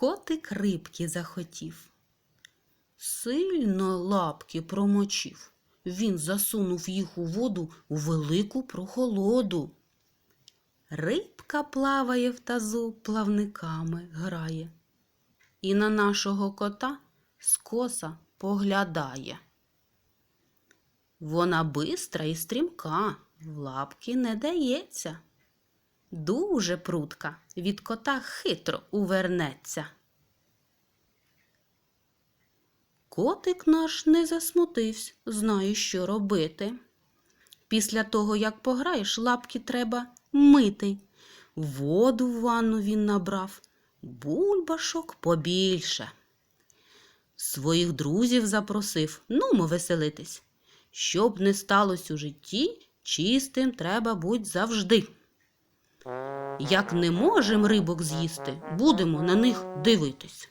Котик рибки захотів. Сильно лапки промочив. Він засунув їх у воду у велику прохолоду. Рибка плаває в тазу, плавниками грає. І на нашого кота скоса поглядає. Вона бистра і стрімка, в лапки не дається. Дуже прутка, від кота хитро увернеться. Котик наш не засмутився, знає, що робити. Після того, як пограєш, лапки треба мити. Воду в ванну він набрав, бульбашок побільше. Своїх друзів запросив, нумо веселитись. Щоб не сталося у житті, чистим треба будь завжди. Як не можем рибок з'їсти, будемо на них дивитись.